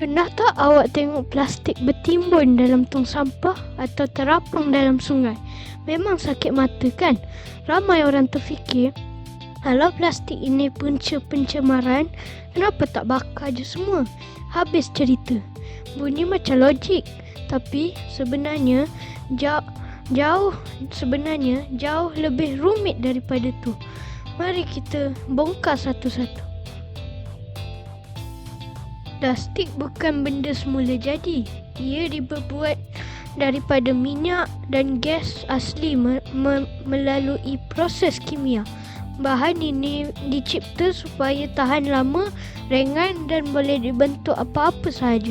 Pernah tak awak tengok plastik bertimbun dalam tong sampah atau terapung dalam sungai? Memang sakit mata kan? Ramai orang terfikir, kalau plastik ini punca pencemaran, kenapa tak bakar je semua? Habis cerita. Bunyi macam logik. Tapi sebenarnya jauh, jauh sebenarnya jauh lebih rumit daripada tu. Mari kita bongkar satu-satu. Plastik bukan benda semula jadi. Ia dibuat daripada minyak dan gas asli me- me- melalui proses kimia. Bahan ini dicipta supaya tahan lama, ringan dan boleh dibentuk apa-apa sahaja.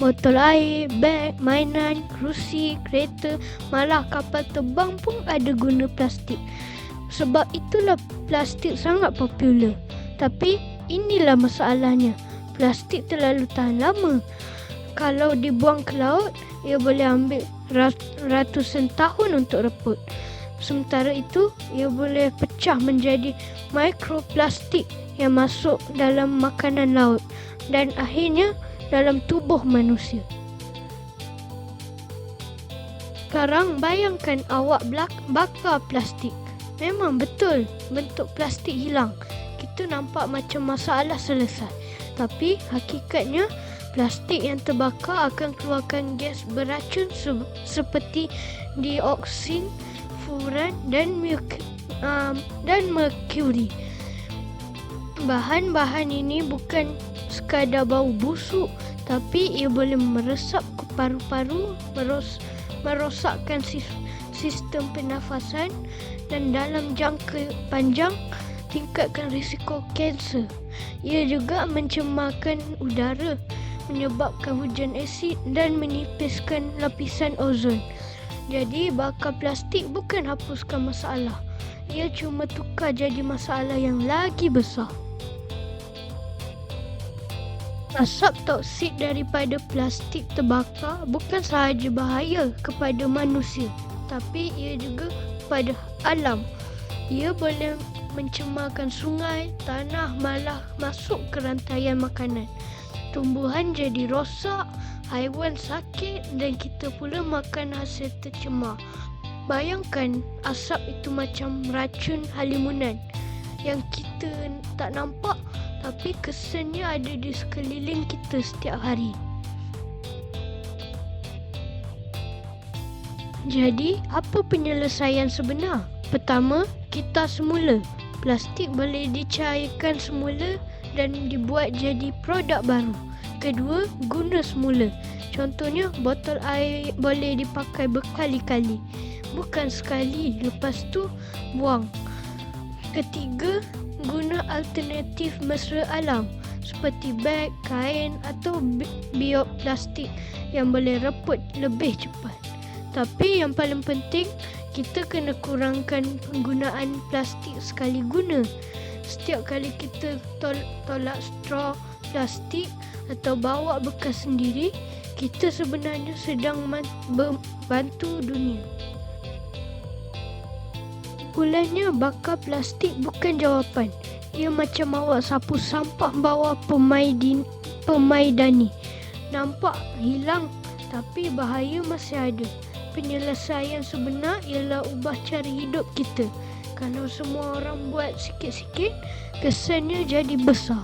Botol air, beg, mainan, kerusi, kereta, malah kapal terbang pun ada guna plastik. Sebab itulah plastik sangat popular. Tapi inilah masalahnya plastik terlalu tahan lama. Kalau dibuang ke laut, ia boleh ambil ratusan tahun untuk reput. Sementara itu, ia boleh pecah menjadi mikroplastik yang masuk dalam makanan laut dan akhirnya dalam tubuh manusia. Sekarang bayangkan awak bakar plastik. Memang betul bentuk plastik hilang. Kita nampak macam masalah selesai. Tapi hakikatnya plastik yang terbakar akan keluarkan gas beracun se- seperti dioksin, furan dan merk- um, dan merkuri. Bahan-bahan ini bukan sekadar bau busuk tapi ia boleh meresap ke paru-paru, meros- merosakkan sistem pernafasan dan dalam jangka panjang tingkatkan risiko kanser. Ia juga mencemarkan udara, menyebabkan hujan asid dan menipiskan lapisan ozon. Jadi bakar plastik bukan hapuskan masalah. Ia cuma tukar jadi masalah yang lagi besar. Asap toksik daripada plastik terbakar bukan sahaja bahaya kepada manusia, tapi ia juga kepada alam. Ia boleh mencemarkan sungai, tanah malah masuk ke rantaian makanan. Tumbuhan jadi rosak, haiwan sakit dan kita pula makan hasil tercemar. Bayangkan asap itu macam racun halimunan yang kita tak nampak tapi kesannya ada di sekeliling kita setiap hari. Jadi, apa penyelesaian sebenar? Pertama, kita semula plastik boleh dicairkan semula dan dibuat jadi produk baru. Kedua, guna semula. Contohnya, botol air boleh dipakai berkali-kali. Bukan sekali, lepas tu buang. Ketiga, guna alternatif mesra alam seperti beg, kain atau bioplastik yang boleh reput lebih cepat. Tapi yang paling penting, kita kena kurangkan penggunaan plastik sekali guna. Setiap kali kita tol- tolak straw plastik atau bawa bekas sendiri, kita sebenarnya sedang membantu dunia. Kulanya bakar plastik bukan jawapan. Ia macam awak sapu sampah bawah pemaidin, pemaidani. Nampak hilang tapi bahaya masih ada penyelesaian sebenar ialah ubah cara hidup kita. Kalau semua orang buat sikit-sikit, kesannya jadi besar.